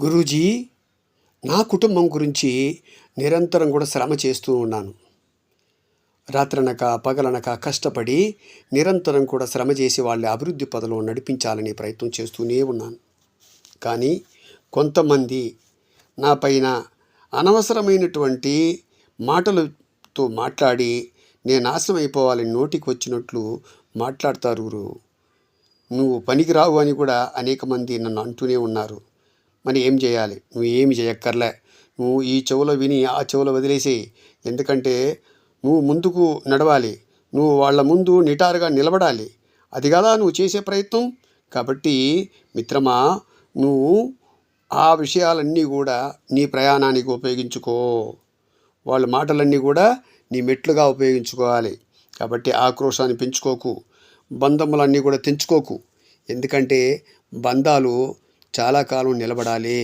గురూజీ నా కుటుంబం గురించి నిరంతరం కూడా శ్రమ చేస్తూ ఉన్నాను. రాత్రనక పగలనక కష్టపడి నిరంతరం కూడా శ్రమ చేసి వాళ్ళ అభివృద్ధి పదలో నడిపించాలని ప్రయత్నం చేస్తూనే ఉన్నాను. కానీ కొంతమంది నా పైన అనవసరమైనటువంటి మాటలతో మాట్లాడి నేను నాశనం అయిపోవాలని నోటికి వచ్చినట్లు మాట్లాడతారు. నువ్వు నువ్వు పనికిరావు అని కూడా అనేక మంది నన్ను అంటూనే ఉన్నారు. మరి ఏం చేయాలి? నువ్వు ఏమి చేయక్కర్లే. నువ్వు ఈ చెవులో విని ఆ చెవులో వదిలేసి ఎందుకంటే నువ్వు ముందుకు నడవాలి. నువ్వు వాళ్ళ ముందు నిటారుగా నిలబడాలి. అది కదా నువ్వు చేసే ప్రయత్నం? కాబట్టి మిత్రమా నువ్వు ఆ విషయాలన్నీ కూడా నీ ప్రయాణానికి ఉపయోగించుకో. వాళ్ళ మాటలన్నీ కూడా నీ మెట్లుగా ఉపయోగించుకోవాలి. కాబట్టి ఆక్రోశాన్ని పెంచుకోకు. బంధములన్నీ కూడా తెంచుకోకు. ఎందుకంటే బంధాలు చాలా కాలం నిలబడాలి.